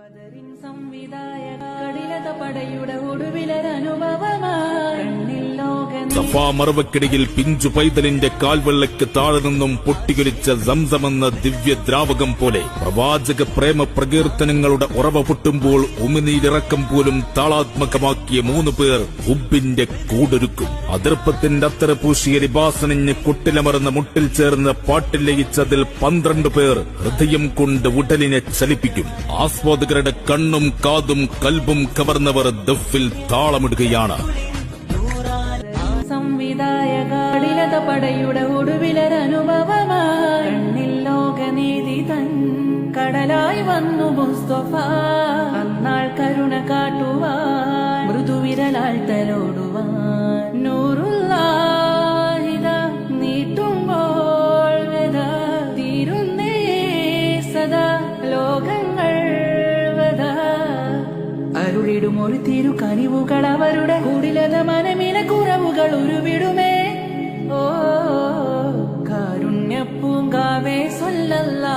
ബദറിൻ സംവിധായക കടിലത പടയുടെ ഒടുവിലൊരനുഭവമായി കണ്ണിൽ ലോക സഫാ മറവക്കിടയിൽ പിഞ്ചു പൈതലിന്റെ കാൽവെള്ളയ്ക്ക് താഴെ നിന്നും പൊട്ടിയൊലിച്ച സംസമെന്ന ദിവ്യ ദ്രാവകം പോലെ പ്രവാചക പ്രേമ പ്രകീർത്തനങ്ങളുടെ ഉറവ പൊട്ടുമ്പോൾ ഉമിനീരിറക്കം പോലും താളാത്മകമാക്കിയ മൂന്ന് പേർ ഉബിന്റെ കൂടൊരുക്കും. അതിർപ്പത്തിന്റെ അത്തര പൂശിയ ലിബാസനിഞ്ഞ് കുട്ടിലമർന്ന മുട്ടിൽ ചേർന്ന് പാട്ടില്ലയിച്ചതിൽ പന്ത്രണ്ട് പേർ ഹൃദയം കൊണ്ട് ഉടലിനെ ചലിപ്പിക്കും. ആസ്വാദകരുടെ കണ്ണും കാതും കൽബും കവർന്നവർ ദഫിൽ താളമിടുകയാണ്. സംവിധായക കാടിലത പടയുടെ ഒടുവിലൊരനുഭവമായി. കണ്ണിൽ ലോകനീതി തൻ കടലായി വന്നു മുസ്തഫ. അന്നാൾ കരുണ കാട്ടുവാൻ മൃദുവിരലാൽ തലോടുവാൻ. നൂറുല്ലാഹിത നീട്ടുമ്പോൾ തീരുന്നേ സദാ. ലോകങ്ങൾ വിടും ഒരു തീരു കനിവുകൾ അവരുടെ കൂടിലത മനമിന കുറവുകൾ ഉരുവിടുമേ. ഓ കാരുണ്യപ്പൂങ്കാവേ സൊല്ലല്ലാ.